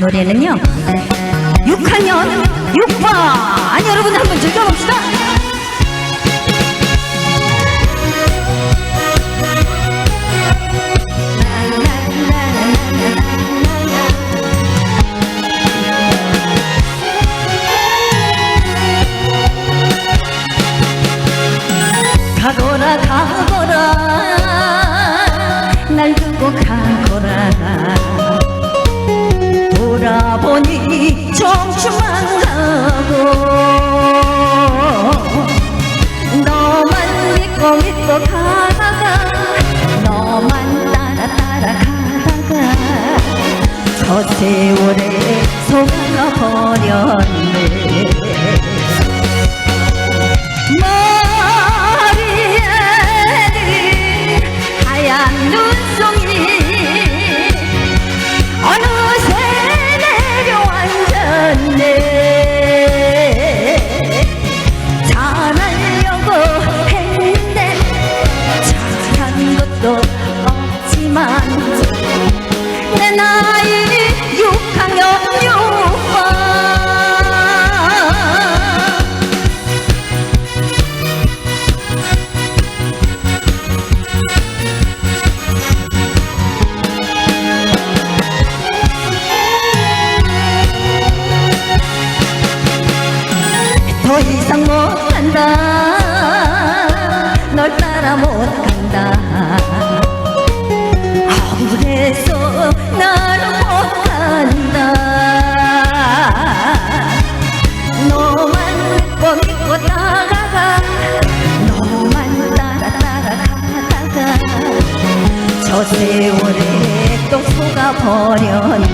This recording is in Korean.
노래는요. 6학년 6반 세월에 속아버렸네. 머리에는 하얀 눈송이 어느새 내려앉았네. 잘하려고 했는데 잘한 것도 없지만 내 나이 따라 못간다. 아무래서 나를 못간다. 너만 믿고 믿고 따라가 너만 따라 따라 가다가 저 세월에 또 속아버렸네